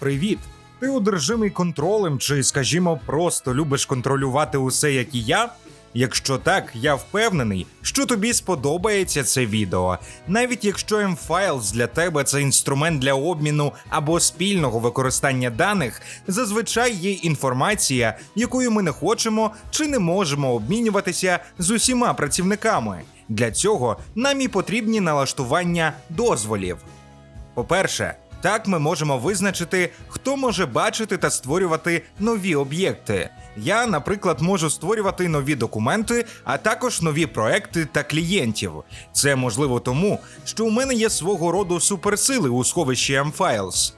Привіт! Ти одержимий контролем, чи, скажімо, просто любиш контролювати усе, як і я? Якщо так, я впевнений, що тобі сподобається це відео. Навіть якщо M-Files для тебе це інструмент для обміну або спільного використання даних, зазвичай є інформація, якою ми не хочемо чи не можемо обмінюватися з усіма працівниками. Для цього нам і потрібні налаштування дозволів. По-перше, так ми можемо визначити, хто може бачити та створювати нові об'єкти. Я, наприклад, можу створювати нові документи, а також нові проекти та клієнтів. Це можливо тому, що у мене є свого роду суперсили у сховищі M-Files.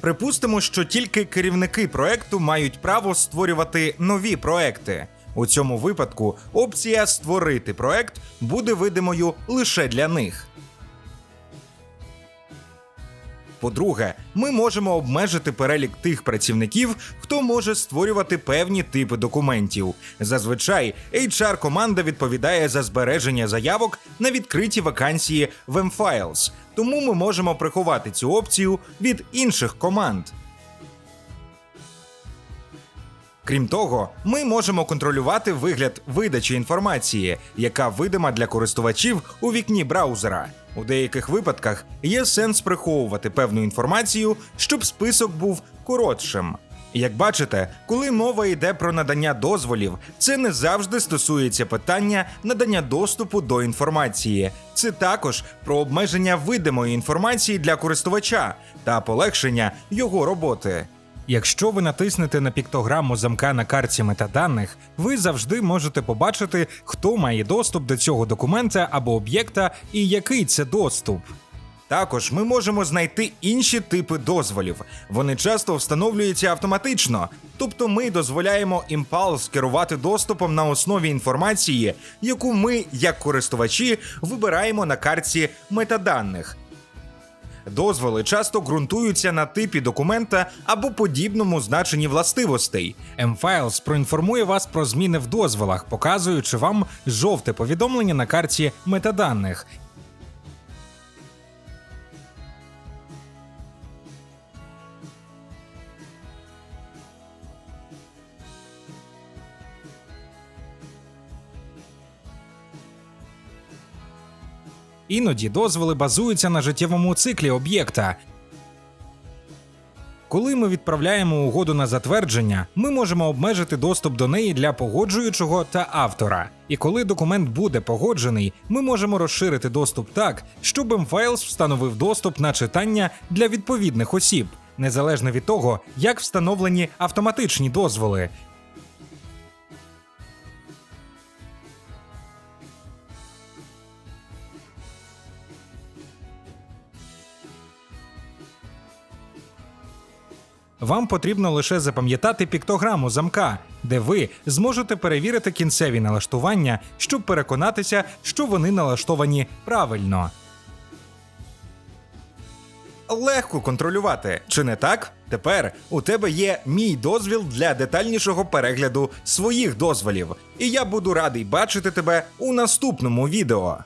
Припустимо, що тільки керівники проекту мають право створювати нові проекти. У цьому випадку опція Створити проект буде видимою лише для них. По-друге, ми можемо обмежити перелік тих працівників, хто може створювати певні типи документів. Зазвичай HR команда відповідає за збереження заявок на відкриті вакансії в M-Files, тому ми можемо приховати цю опцію від інших команд. Крім того, ми можемо контролювати вигляд видачі інформації, яка видима для користувачів у вікні браузера. У деяких випадках є сенс приховувати певну інформацію, щоб список був коротшим. Як бачите, коли мова йде про надання дозволів, це не завжди стосується питання надання доступу до інформації. Це також про обмеження видимої інформації для користувача та полегшення його роботи. Якщо ви натиснете на піктограму замка на карті метаданих, ви завжди можете побачити, хто має доступ до цього документа або об'єкта і який це доступ. Також ми можемо знайти інші типи дозволів. Вони часто встановлюються автоматично, тобто ми дозволяємо Impulse керувати доступом на основі інформації, яку ми, як користувачі, вибираємо на карті метаданих. Дозволи часто ґрунтуються на типі документа або подібному значенні властивостей. M-Files проінформує вас про зміни в дозволах, показуючи вам жовте повідомлення на карті метаданих. Іноді дозволи базуються на життєвому циклі об'єкта. Коли ми відправляємо угоду на затвердження, ми можемо обмежити доступ до неї для погоджуючого та автора. І коли документ буде погоджений, ми можемо розширити доступ так, щоб M-Files встановив доступ на читання для відповідних осіб, незалежно від того, як встановлені автоматичні дозволи. Вам потрібно лише запам'ятати піктограму замка, де ви зможете перевірити кінцеві налаштування, щоб переконатися, що вони налаштовані правильно. Легко контролювати, чи не так? Тепер у тебе є мій дозвіл для детальнішого перегляду своїх дозволів, і я буду радий бачити тебе у наступному відео.